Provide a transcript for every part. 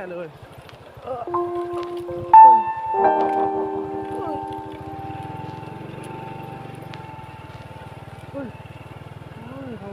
น่เลย เออเฮ้ยเฮ้ยเขา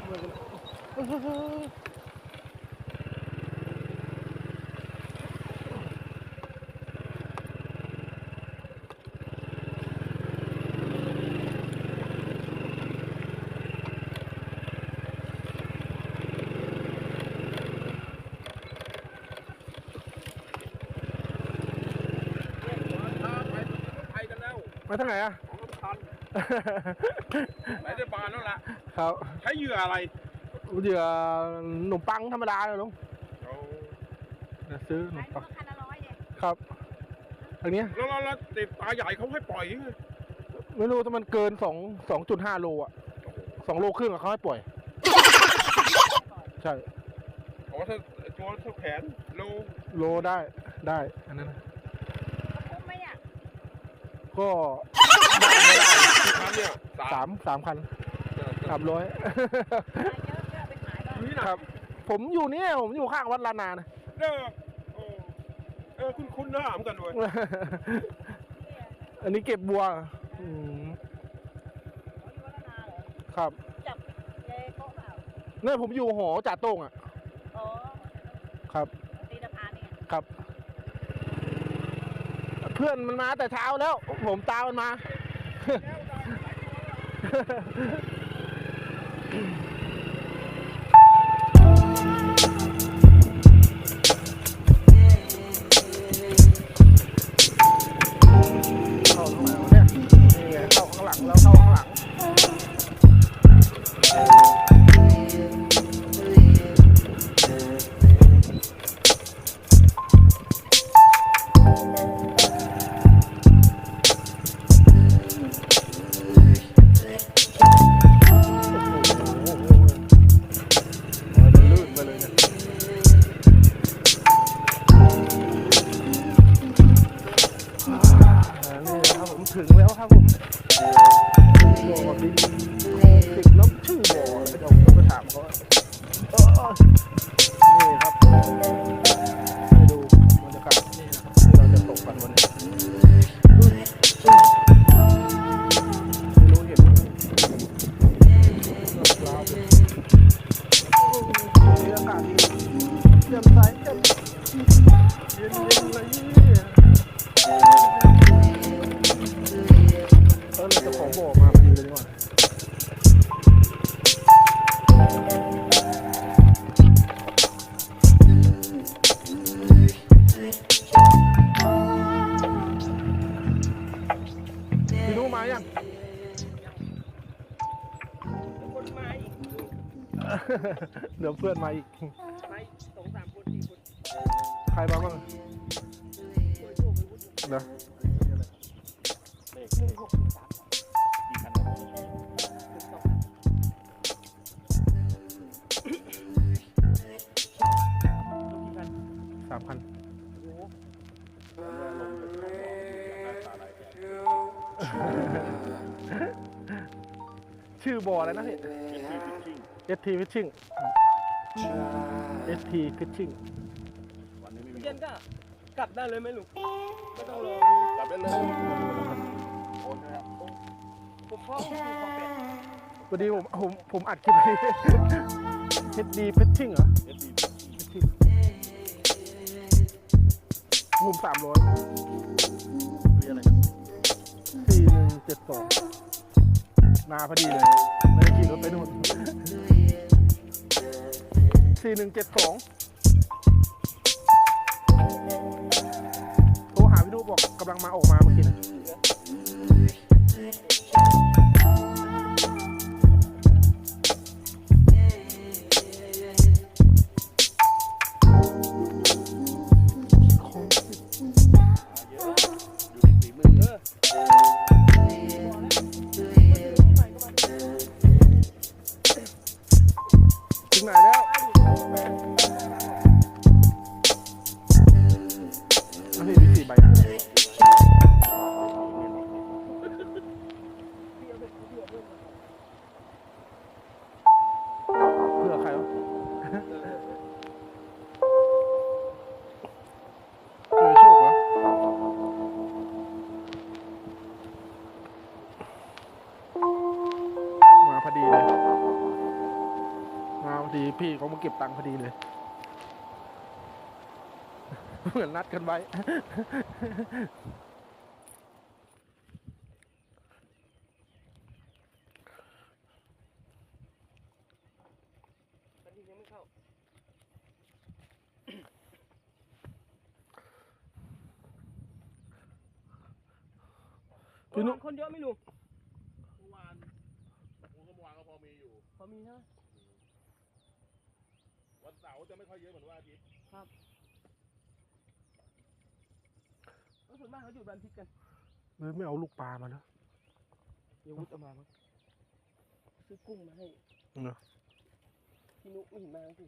อะไรกันเฮ้ยเฮ้ยเฮ้ย ไปกันแล้ว มาทางไหนอะ ของสำคัญไปได้บานแล้วล่ะ ครับใช้เหยื่ออะไรเหยื่อขนมปังธรรมดาเลยลุงเอาเดี๋ยวซื้อขนขายมปังคันละร้อยเนี่ยครับอันเนี้ยแล้วแล้วแล้วติดปลาใหญ่เขาให้ปล่อยไงไม่รู้ถ้ามันเกินสองสองจุดห้าโลอะสองโลครึ่งอะเขาให้ปล่อย ใช่โอ้ถ้าตัวเท่าแขนโล โลได้ได้อันนั้นนะคุ้มไหมเนี่ย ก็ที่คันเนี่ยสามสามคันสามร้อยขายเยอะเยอะไปขายก่อนนี่คนะรับ ผมอยู่เนี่ยผมอยู่ข้างวัดลานานะเด้อโอ้เออคุณคุณหน้าเหมือนกันเลยอันนี้เก็บบัวอืมเขาอยู่วัฒนาเหรอครับจับเจโต๊ะเปล่าเนี่ยผมอยู่หอจ่าโต้งอะ อ๋อ ครับ ตีนภาเนี่ย ครับ เพื่อนมันมาแต่เช้าแล้ว ผมตามมันมาเข้า ถึงแล้วครับผมบ่อดิน เดี๋ยวเพื่อนมาอีกมาอีกสองสามคนสี่คนใครมาบ้างช่วยช่วยไปวุ่นนะ หนึ่งหกสามสองสามพันชื่อบ่ออะไรนะพี่ ST Fishing ST Fishing เย็นก็กลับได้เลยไหมลุงไม่ต้องรอจับได้เลยโอนนะครับผมพ่อผมขอเป็ดพอดีผมผมผมอัดคลิปนี้ HD Fishing เหรอเอสดี Fishing มุมสามร้อยเรียกอะไรครับสี่หนึ่งเจ็ดสองมาพอดีเลยไม่ได้ขี่รถไปนู่น สี่หนึ่งเจ็ดสองโทรหาพี่ดูบอกกำลังมาออกมาเมื่อกี้นะ เขามาเก็บตังค์พอดีเลย เหมือนนัดกันไว้ ตอนนี้ยังไม่เข้า พี่นุ คนเยอะไหม่ลุงเมื่อวานโอ้ก็เมื่อวานก็พอมีอยู่ พอมีใช่ไหมวัน เสาร์จะไม่ค่อยเยอะเหมือนวันอาทิตย์แล้วส่วนมากเขาอยู่บันทิกกันเลยไม่เอาลูกปลามาแล้วเดี๋ยววุฒเอามามั้งซื้อกุ้งมาให้เนอะพี่นุไม่เห็นมาสิ